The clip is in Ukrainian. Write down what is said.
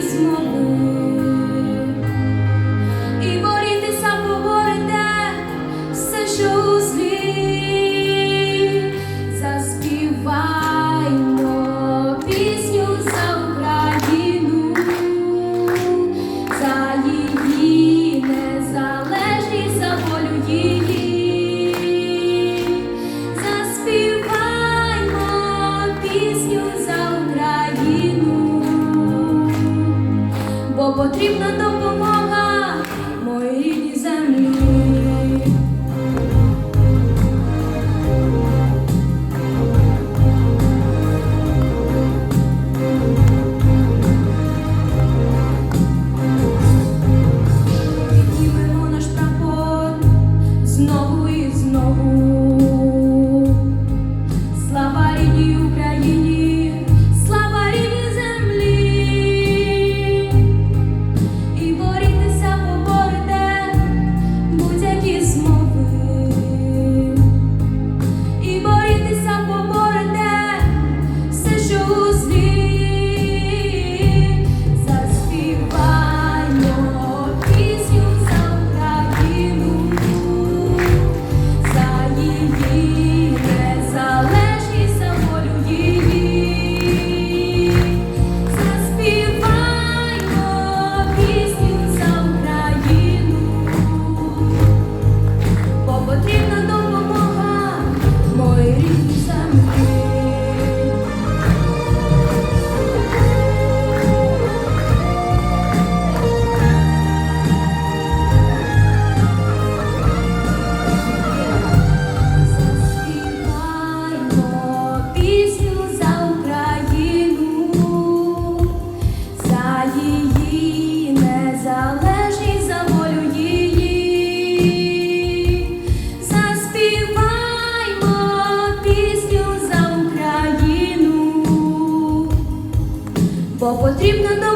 змогу. потрібна допомога. бо потрібно.